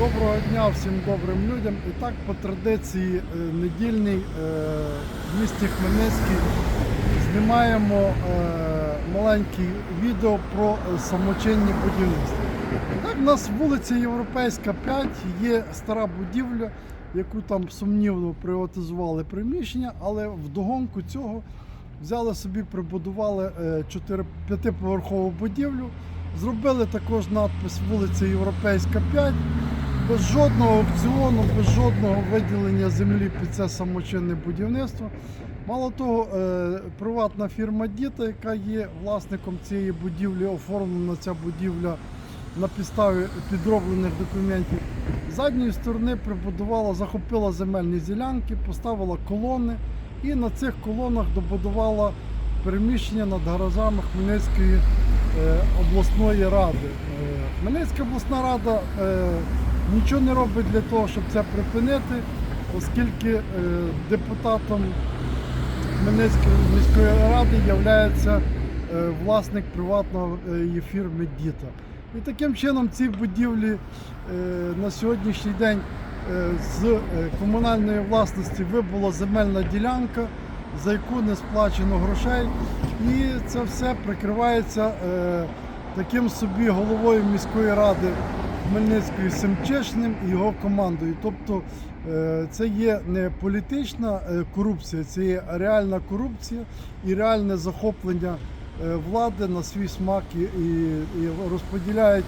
Доброго дня всім добрим людям. І так, по традиції е, недільний е, в місті Хмельницький знімаємо е, маленьке відео про самочинні будівництва. Так, у нас вулиця Європейська 5, є стара будівля, яку там сумнівно приватизували приміщення, але вдогонку цього взяли собі, прибудували 4 п'ятиповерхову будівлю. Зробили також надпис вулиця Європейська 5 без жодного аукціону, без жодного виділення землі під це самочинне будівництво. Мало того, е, приватна фірма Діта, яка є власником цієї будівлі, оформлена ця будівля на підставі підроблених документів. З задньої сторони прибудувала, захопила земельні ділянки, поставила колони і на цих колонах добудувала переміщення над гаражами Хмельницької е, обласної ради. Е, Хмельницька обласна рада нічого не робить для того, щоб це припинити, оскільки е, депутатом Хмельницької міської ради є власник приватної фірми Діта. І таким чином ці будівлі е, на сьогоднішній день е, з е, комунальної власності вибула земельна ділянка, за яку не сплачено грошей. І це все прикривається е, таким собі головою міської ради Хмельницької Семчешним і його командою. Тобто е, це є не політична е, корупція, це є реальна корупція і реальне захоплення е, влади на свій смак і, і розподіляють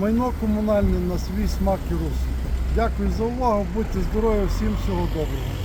майно комунальне на свій смак і розсуд. Дякую за увагу, будьте здорові, всім всього доброго.